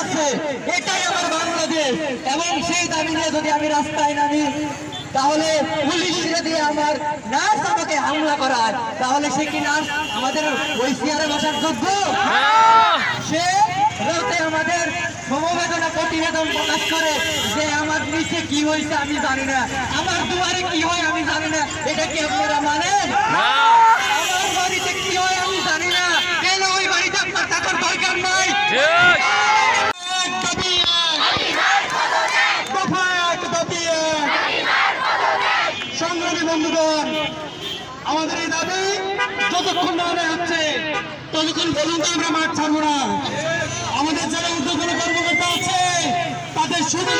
আছে। এটাই আমার বাংলাদেশ। এবং সেই দাবি নিয়ে যদি আমি রাস্তায় নামি, তাহলে পুলিশ যদি আমার নার্স আমাকে হামলা করায়, তাহলে সে কি নার্স আমাদের ওই চেয়ারে বসার যোগ্য? সে রাতে আমাদের সমবেদনা প্রতিবেদন প্রকাশ করে যে আমার নিচে কি হয়েছে আমি জানি না। আমার দুয়ারে কি হয় আমি জানি না। এটা কি আপনারা মানেন? সংগ্রামী বন্ধুগণ, আমাদের এই দাবি যতক্ষণ না হচ্ছে, ততক্ষণ পর্যন্ত আমরা মাঠ ছাড়বো না। আমাদের যারা উদ্যোগ কর্মকর্তা আছে, তাদের সুবিধা